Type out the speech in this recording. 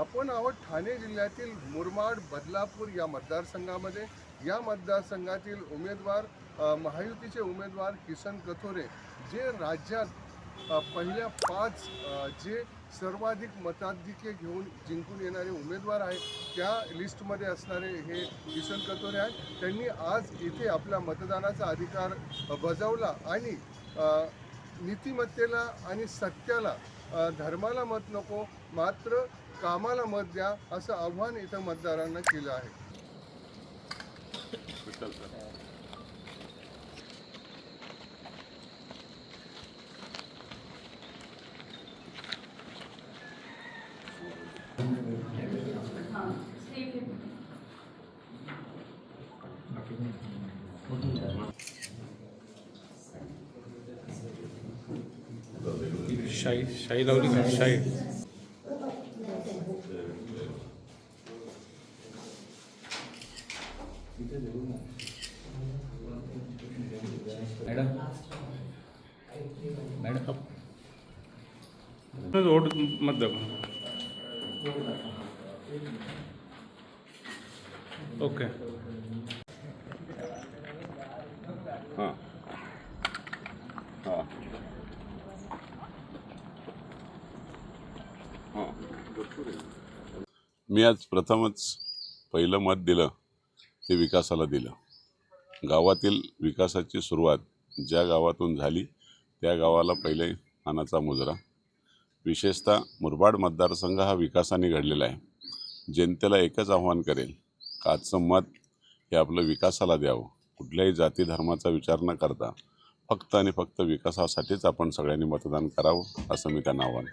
आपण आहोत ठाणे जिल्ह्यातील मुरमाड बदलापूर या मतदारसंघामध्ये. या मतदारसंघातील उमेदवार महायुतीचे उमेदवार किसन कथोरे जे राज्यात पहिल्या पाच जे सर्वाधिक मताधिक्य घेऊन जिंकून येणारे उमेदवार आहेत त्या लिस्टमध्ये असणारे हे किसन कथोरे आहेत. त्यांनी आज इथे आपला मतदानाचा अधिकार बजावला आणि नीतिमत्तेला आणि सत्याला धर्माला मत नको मात्र कामाला मत द्या असं आव्हान इथं मतदारांना केलं आहे. शाही शाही लावली का? शाही. मॅडम मॅडम वोट मत दाखव ओके हां हां हां मी आज प्रथमच पहिलं मत दिलं. ते विकासाला दिलं. गावातील विकासाची सुरुवात ज्या गावातून झाली त्या गावाला पहिले मानाचा मुजरा. विशेषतः मुरबाड मतदारसंघ हा विकासाने घडलेला आहे. जनतेला एकच आव्हान करेल आजचं मत हे आपलं विकासाला द्यावं. कुठल्याही जाती धर्माचा विचार न करता फक्त आणि फक्त विकासासाठीच आपण सगळ्यांनी मतदान करावं असं मी त्यांना आव्हान